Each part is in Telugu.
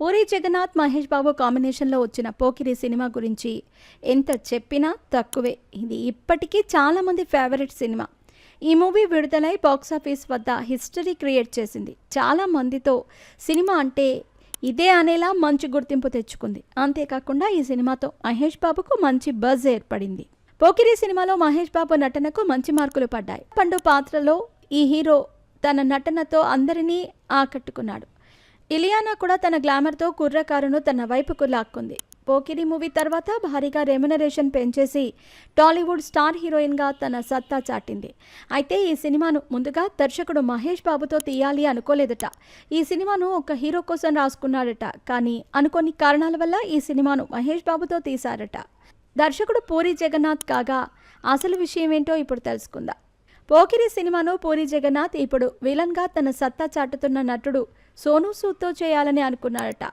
పూరి జగన్నాథ్ మహేష్ బాబు కాంబినేషన్లో వచ్చిన పోకిరి సినిమా గురించి ఎంత చెప్పినా తక్కువే. ఇది ఇప్పటికీ చాలామంది ఫేవరెట్ సినిమా. ఈ మూవీ విడుదలై బాక్సాఫీస్ వద్ద హిస్టరీ క్రియేట్ చేసింది. చాలా మందితో సినిమా అంటే ఇదే అనేలా మంచి గుర్తింపు తెచ్చుకుంది. అంతేకాకుండా ఈ సినిమాతో మహేష్ బాబుకు మంచి బజ్ ఏర్పడింది. పోకిరి సినిమాలో మహేష్ బాబు నటనకు మంచి మార్కులు పడ్డాయి. పండు పాత్రలో ఈ హీరో తన నటనతో అందరినీ ఆకట్టుకున్నాడు. ఇలియానా కూడా తన గ్లామర్తో కుర్రకారును తన వైపుకు లాక్కుంది. పోకిరి మూవీ తర్వాత భారీగా రెమ్యునరేషన్ పెంచేసి టాలీవుడ్ స్టార్ హీరోయిన్గా తన సత్తా చాటింది. అయితే ఈ సినిమాను ముందుగా దర్శకుడు మహేష్ బాబుతో తీయాలి అనుకోలేదట. ఈ సినిమాను ఒక హీరో కోసం రాసుకున్నాడట. కానీ అనుకోని కారణాల వల్ల ఈ సినిమాను మహేష్ బాబుతో తీశారట. దర్శకుడు పూరి జగన్నాథ్ కాగా అసలు విషయం ఏంటో ఇప్పుడు తెలుసుకుందాం. పోకిరి సినిమాను పూరి జగన్నాథ్ ఇప్పుడు విలన్గా తన సత్తా చాటుతున్న నటుడు సోనూ సూద్తో చేయాలని అనుకున్నాడట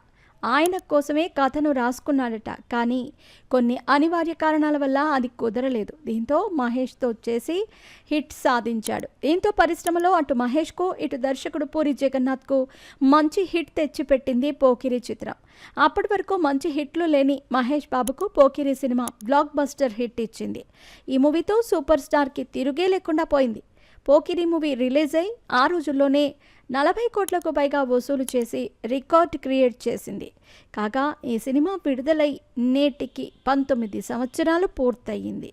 ఆయన కోసమే కథను రాసుకున్నాడట. కానీ కొన్ని అనివార్య కారణాల వల్ల అది కుదరలేదు. దీంతో మహేష్తో చేసి హిట్ సాధించాడు. దీంతో పరిశ్రమలో అటు మహేష్కు ఇటు దర్శకుడు పూరి జగన్నాథ్కు మంచి హిట్ తెచ్చిపెట్టింది పోకిరి చిత్రం. అప్పటి వరకు మంచి హిట్లు లేని మహేష్ బాబుకు పోకిరి సినిమా బ్లాక్ బస్టర్ హిట్ ఇచ్చింది. ఈ మూవీతో సూపర్ స్టార్కి తిరుగే లేకుండా పోయింది. పోకిరి మూవీ రిలీజ్ అయి ఆ రోజుల్లోనే నలభై కోట్లకు పైగా వసూలు చేసి రికార్డ్ క్రియేట్ చేసింది. కాగా ఈ సినిమా విడుదలై నేటికి పంతొమ్మిది సంవత్సరాలు పూర్తయింది